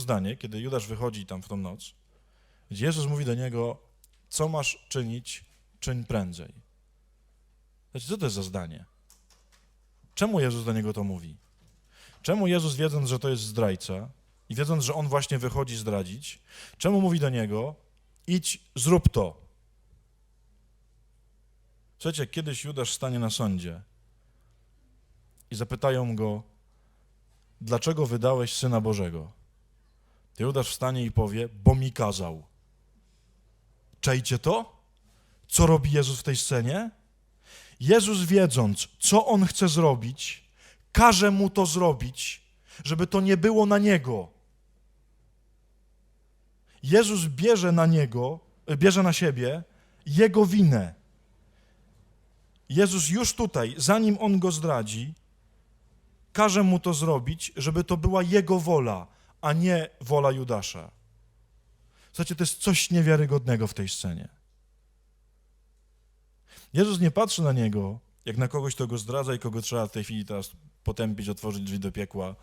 zdanie, kiedy Judasz wychodzi tam w tą noc, gdzie Jezus mówi do niego, co masz czynić, czyń prędzej. Znaczy, co to jest za zdanie? Czemu Jezus do niego to mówi? Czemu Jezus, wiedząc, że to jest zdrajca i wiedząc, że on właśnie wychodzi zdradzić, czemu mówi do niego, idź, zrób to? Słuchajcie, kiedyś Judasz stanie na sądzie i zapytają go, dlaczego wydałeś Syna Bożego? To Judasz wstanie i powie, bo mi kazał. Czajcie to? Co robi Jezus w tej scenie? Jezus wiedząc, co On chce zrobić, każe Mu to zrobić, żeby to nie było na Niego. Jezus bierze na Niego, bierze na siebie Jego winę. Jezus już tutaj, zanim On Go zdradzi, każe Mu to zrobić, żeby to była Jego wola, a nie wola Judasza. Słuchajcie, to jest coś niewiarygodnego w tej scenie. Jezus nie patrzy na niego, jak na kogoś, kto go zdradza i kogo trzeba w tej chwili teraz potępić, otworzyć drzwi do piekła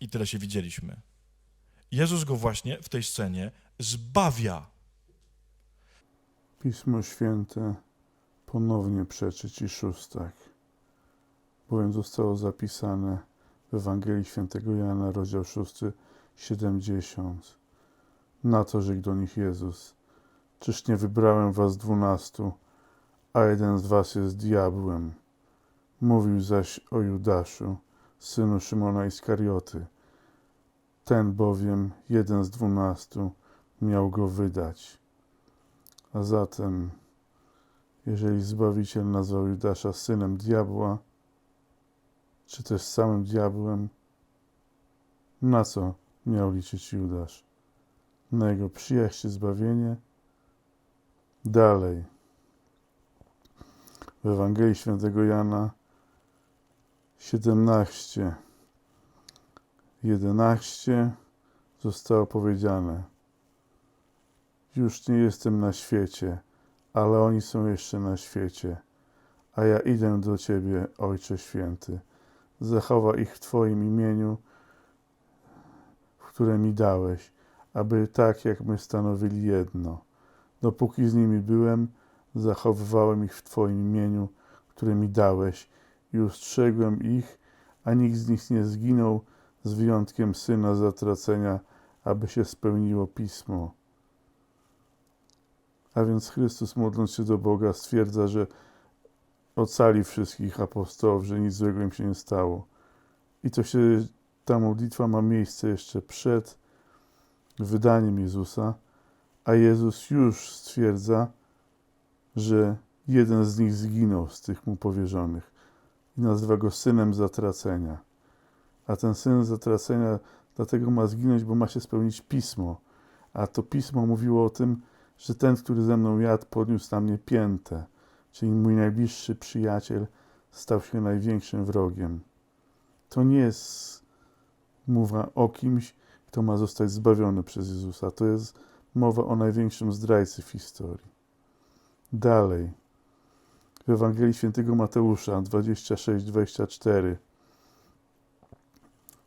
i tyle się widzieliśmy. Jezus go właśnie w tej scenie zbawia. Pismo Święte ponownie przeczy ci szóstak, bowiem zostało zapisane w Ewangelii Świętego Jana, rozdział 6, 70. Na to rzekł do nich Jezus, czyż nie wybrałem was dwunastu, a jeden z was jest diabłem. Mówił zaś o Judaszu, synu Szymona Iskarioty. Ten bowiem, jeden z dwunastu, miał go wydać. A zatem, jeżeli Zbawiciel nazwał Judasza synem diabła, czy też samym diabłem, na co miał liczyć Judasz? Na jego przyjaźń zbawienie? Dalej. W Ewangelii Świętego Jana 17, 11 zostało powiedziane Już nie jestem na świecie, ale oni są jeszcze na świecie, a ja idę do Ciebie, Ojcze Święty. Zachowaj ich w Twoim imieniu, które mi dałeś, aby tak jak my stanowili jedno. Dopóki z nimi byłem, zachowywałem ich w Twoim imieniu, które mi dałeś i ustrzegłem ich, a nikt z nich nie zginął, z wyjątkiem syna zatracenia, aby się spełniło pismo. A więc Chrystus, modląc się do Boga, stwierdza, że ocali wszystkich apostołów, że nic złego im się nie stało. I to się, ta modlitwa ma miejsce jeszcze przed wydaniem Jezusa, a Jezus już stwierdza, że jeden z nich zginął z tych mu powierzonych i nazywa go synem zatracenia. A ten syn zatracenia dlatego ma zginąć, bo ma się spełnić pismo. A to pismo mówiło o tym, że ten, który ze mną jadł, podniósł na mnie piętę, czyli mój najbliższy przyjaciel stał się największym wrogiem. To nie jest mowa o kimś, kto ma zostać zbawiony przez Jezusa. To jest mowa o największym zdrajcy w historii. Dalej. W Ewangelii Świętego Mateusza 26-24.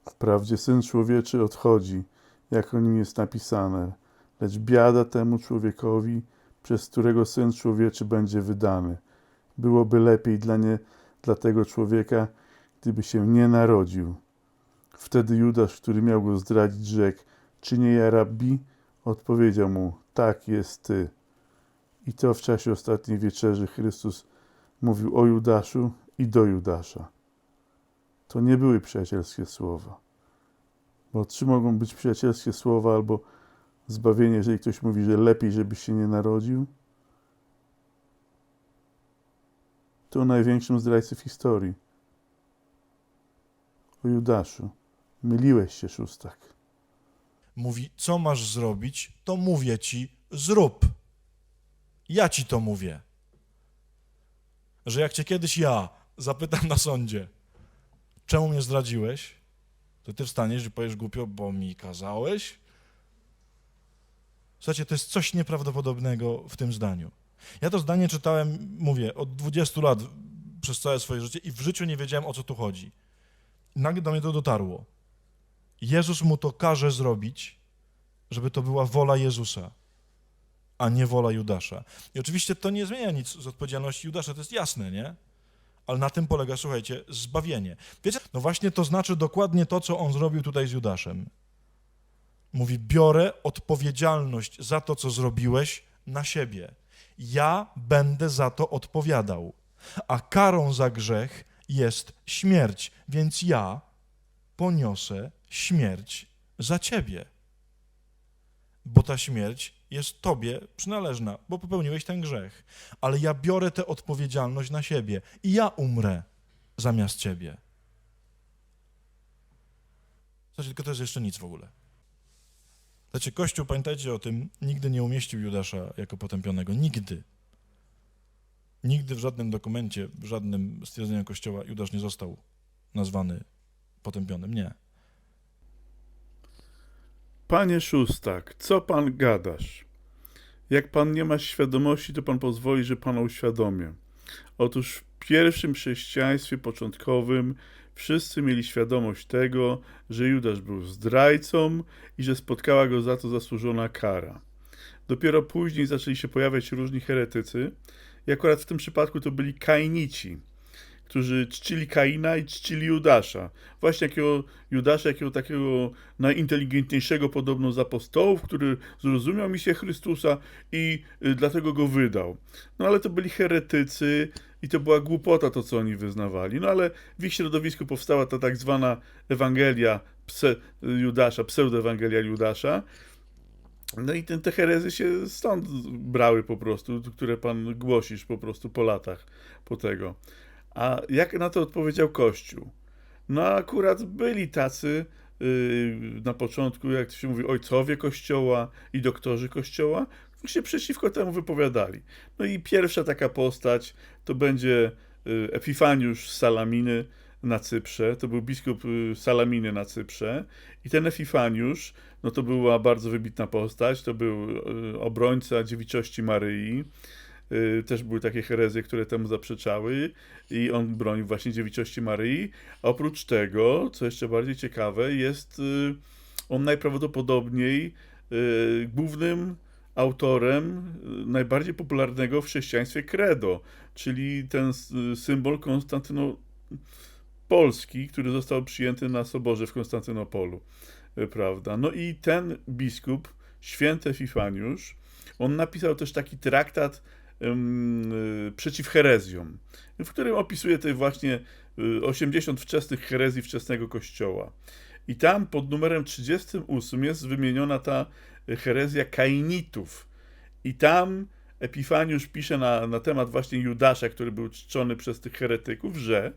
Wprawdzie Syn Człowieczy odchodzi, jak o nim jest napisane, lecz biada temu człowiekowi, przez którego Syn Człowieczy będzie wydany. Byłoby lepiej dla, nie, dla tego człowieka, gdyby się nie narodził. Wtedy Judasz, który miał go zdradzić, rzekł, czy nie ja rabbi? Odpowiedział mu, tak jest ty. I to w czasie ostatniej wieczerzy Chrystus mówił o Judaszu i do Judasza. To nie były przyjacielskie słowa. Bo czy mogą być przyjacielskie słowa albo zbawienie, jeżeli ktoś mówi, że lepiej, żebyś się nie narodził? To największym zdrajcy w historii. O Judaszu. Myliłeś się, szóstak. Mówi, co masz zrobić, to mówię ci, zrób. Ja ci to mówię. Że jak cię kiedyś ja zapytam na sądzie, czemu mnie zdradziłeś, to ty wstaniesz i powiesz głupio, bo mi kazałeś. Słuchajcie, to jest coś nieprawdopodobnego w tym zdaniu. Ja to zdanie czytałem, mówię, od 20 lat przez całe swoje życie i w życiu nie wiedziałem, o co tu chodzi. Nagle do mnie to dotarło. Jezus mu to każe zrobić, żeby to była wola Jezusa, a nie wola Judasza. I oczywiście to nie zmienia nic z odpowiedzialności Judasza, to jest jasne, nie? Ale na tym polega, słuchajcie, zbawienie. Wiecie, no właśnie to znaczy dokładnie to, co on zrobił tutaj z Judaszem. Mówi, biorę odpowiedzialność za to, co zrobiłeś, na siebie. Ja będę za to odpowiadał. A karą za grzech jest śmierć, więc ja poniosę śmierć za ciebie. Bo ta śmierć jest tobie przynależna, bo popełniłeś ten grzech. Ale ja biorę tę odpowiedzialność na siebie i ja umrę zamiast ciebie. Słuchajcie, tylko to jest jeszcze nic w ogóle. Znaczy, Kościół, pamiętajcie o tym, nigdy nie umieścił Judasza jako potępionego. Nigdy. Nigdy w żadnym dokumencie, w żadnym stwierdzeniu Kościoła Judasz nie został nazwany potępionym. Nie. Panie Szóstak, co pan gadasz? Jak pan nie ma świadomości, to pan pozwoli, że pana uświadomię. Otóż w pierwszym chrześcijaństwie początkowym wszyscy mieli świadomość tego, że Judasz był zdrajcą i że spotkała go za to zasłużona kara. Dopiero później zaczęli się pojawiać różni heretycy i akurat w tym przypadku to byli kainici, którzy czcili Kaina i czcili Judasza. Właśnie jakiego Judasza, jakiego takiego najinteligentniejszego podobno z apostołów, który zrozumiał misję Chrystusa i y, dlatego go wydał. No ale to byli heretycy i to była głupota to, co oni wyznawali. No ale w ich środowisku powstała ta tak zwana Ewangelia pse, Judasza, pseudoewangelia Judasza. No i ten, te herezy się stąd brały po prostu, które pan głosisz po prostu po latach po tego. A jak na to odpowiedział Kościół? No akurat byli tacy yy, na początku, jak się mówi, ojcowie Kościoła i doktorzy Kościoła, którzy się przeciwko temu wypowiadali. No i pierwsza taka postać to będzie yy, Epifaniusz z Salaminy na Cyprze. To był biskup yy, Salaminy na Cyprze. I ten Epifaniusz, no to była bardzo wybitna postać. To był yy, obrońca dziewiczości Maryi. Y, też były takie herezje, które temu zaprzeczały i on bronił właśnie dziewiczości Maryi. A oprócz tego, co jeszcze bardziej ciekawe, jest y, on najprawdopodobniej y, głównym autorem najbardziej popularnego w chrześcijaństwie credo, czyli ten symbol konstantynopolski, który został przyjęty na soborze w Konstantynopolu, prawda? No i ten biskup, święty Epifaniusz, on napisał też taki traktat przeciw herezjom, w którym opisuje te właśnie 80 wczesnych herezji wczesnego kościoła. I tam pod numerem 38 jest wymieniona ta herezja kainitów. I tam Epifaniusz pisze na, na temat właśnie Judasza, który był czczony przez tych heretyków, że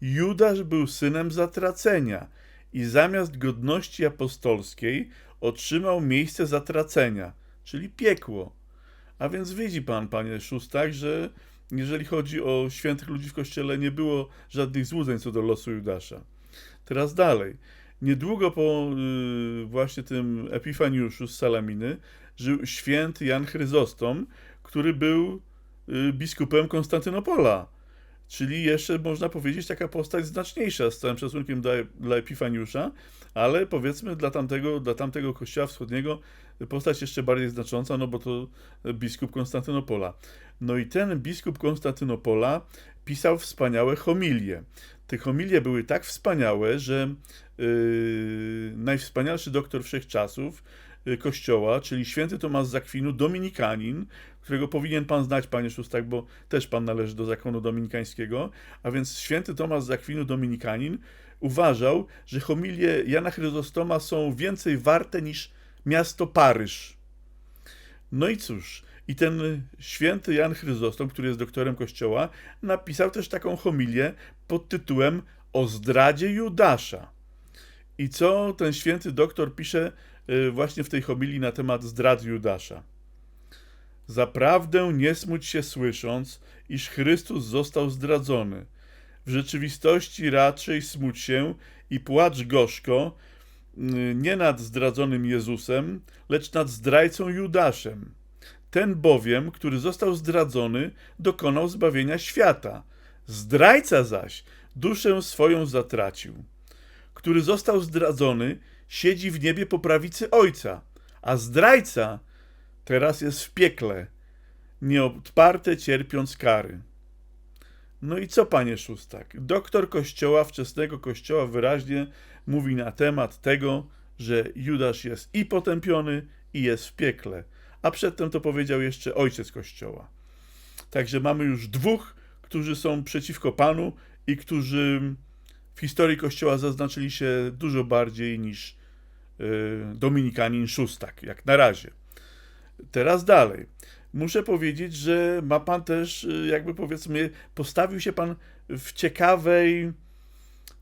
Judasz był synem zatracenia i zamiast godności apostolskiej otrzymał miejsce zatracenia, czyli piekło. A więc widzi pan, panie Szóstak, że jeżeli chodzi o świętych ludzi w kościele, nie było żadnych złudzeń co do losu Judasza. Teraz dalej. Niedługo po y, właśnie tym Epifaniuszu z Salaminy żył święty Jan Chryzostom, który był y, biskupem Konstantynopola. Czyli jeszcze można powiedzieć taka postać znaczniejsza z całym szacunkiem dla, dla Epifaniusza, ale powiedzmy dla tamtego, dla tamtego kościoła wschodniego postać jeszcze bardziej znacząca, no bo to biskup Konstantynopola. No i ten biskup Konstantynopola pisał wspaniałe homilie. Te homilie były tak wspaniałe, że yy, najwspanialszy doktor wszechczasów yy, kościoła, czyli święty Tomasz z Akwinu, dominikanin, którego powinien pan znać, panie Szóstak, bo też pan należy do zakonu dominikańskiego, a więc święty Tomasz z Akwinu, dominikanin, uważał, że homilie Jana Chryzostoma są więcej warte niż miasto Paryż. No i cóż, i ten święty Jan Chryzostom, który jest doktorem kościoła, napisał też taką homilię pod tytułem O zdradzie Judasza. I co ten święty doktor pisze y, właśnie w tej homilii na temat zdrady Judasza? Zaprawdę nie smuć się słysząc, iż Chrystus został zdradzony. W rzeczywistości raczej smuć się i płacz gorzko, nie nad zdradzonym Jezusem, lecz nad zdrajcą Judaszem. Ten bowiem, który został zdradzony, dokonał zbawienia świata. Zdrajca zaś duszę swoją zatracił. Który został zdradzony, siedzi w niebie po prawicy Ojca, a zdrajca teraz jest w piekle, nieodparte cierpiąc kary. No i co, panie Szóstak? Doktor kościoła, wczesnego kościoła, wyraźnie mówi na temat tego, że Judasz jest i potępiony, i jest w piekle. A przedtem to powiedział jeszcze ojciec kościoła. Także mamy już dwóch, którzy są przeciwko panu i którzy w historii kościoła zaznaczyli się dużo bardziej niż y, Dominikanin Szóstak, jak na razie. Teraz dalej. Muszę powiedzieć, że ma pan też, y, jakby powiedzmy, postawił się pan w ciekawej,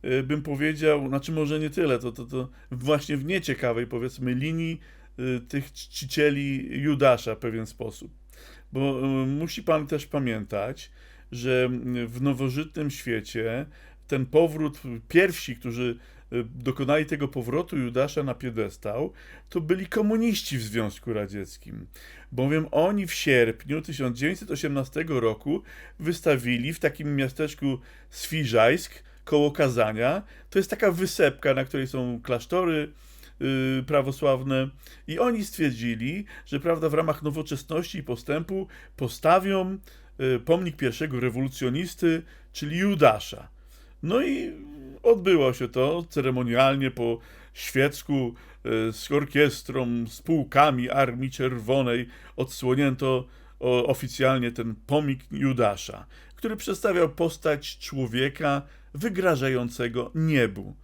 y, bym powiedział, znaczy może nie tyle, to, to, to właśnie w nieciekawej, powiedzmy, linii y, tych czcicieli Judasza w pewien sposób. Bo musi pan też pamiętać, że w nowożytnym świecie ten powrót, pierwsi, którzy dokonali tego powrotu Judasza na piedestał, to byli komuniści w Związku Radzieckim. Bowiem oni w sierpniu 1918 roku wystawili w takim miasteczku Swiżajsk koło Kazania. To jest taka wysepka, na której są klasztory yy, prawosławne i oni stwierdzili, że prawda w ramach nowoczesności i postępu postawią y, pomnik pierwszego rewolucjonisty, czyli Judasza. No i odbyło się to ceremonialnie po świecku y, z orkiestrą, z pułkami Armii Czerwonej. Odsłonięto oficjalnie ten pomnik Judasza, który przedstawiał postać człowieka wygrażającego niebu.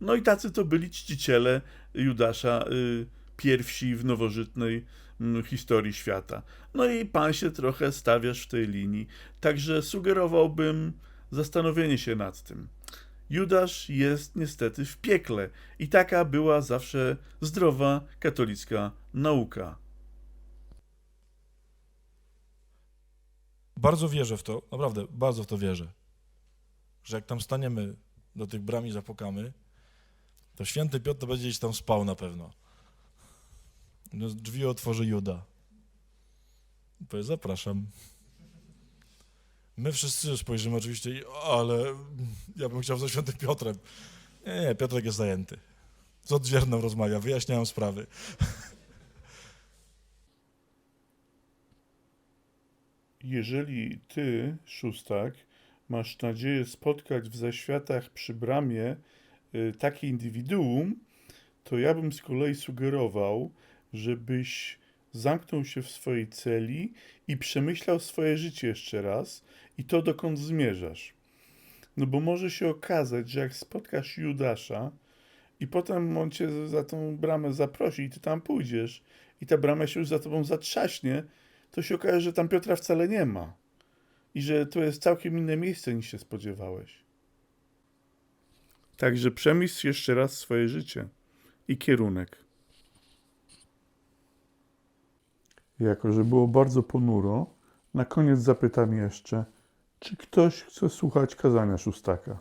No i tacy to byli czciciele Judasza, y, pierwsi w nowożytnej historii świata. No i pan się trochę stawiasz w tej linii, także sugerowałbym zastanowienie się nad tym. Judasz jest niestety w piekle i taka była zawsze zdrowa katolicka nauka. Bardzo wierzę w to, naprawdę, bardzo w to wierzę, że jak tam staniemy do tych bram i zapukamy, to święty Piotr będzie gdzieś tam spał na pewno. No, drzwi otworzy Juda. Powie, zapraszam. My wszyscy spojrzymy oczywiście, i, "O, ale ja bym chciał ze świętym Piotrem. Nie, nie, Piotrek jest zajęty. Z odźwierną rozmawia, wyjaśniają sprawy. Jeżeli ty, szóstak, masz nadzieję spotkać w zaświatach przy bramie y, takie indywiduum, to ja bym z kolei sugerował, żebyś zamknął się w swojej celi i przemyślał swoje życie jeszcze raz i to dokąd zmierzasz. No bo może się okazać, że jak spotkasz Judasza i potem on cię za tą bramę zaprosi i ty tam pójdziesz i ta brama się już za tobą zatrzaśnie, to się okaże, że tam Piotra wcale nie ma. I że to jest całkiem inne miejsce niż się spodziewałeś. Także przemyśl jeszcze raz swoje życie i kierunek. Jako, że było bardzo ponuro, na koniec zapytam jeszcze, czy ktoś chce słuchać kazania szóstaka?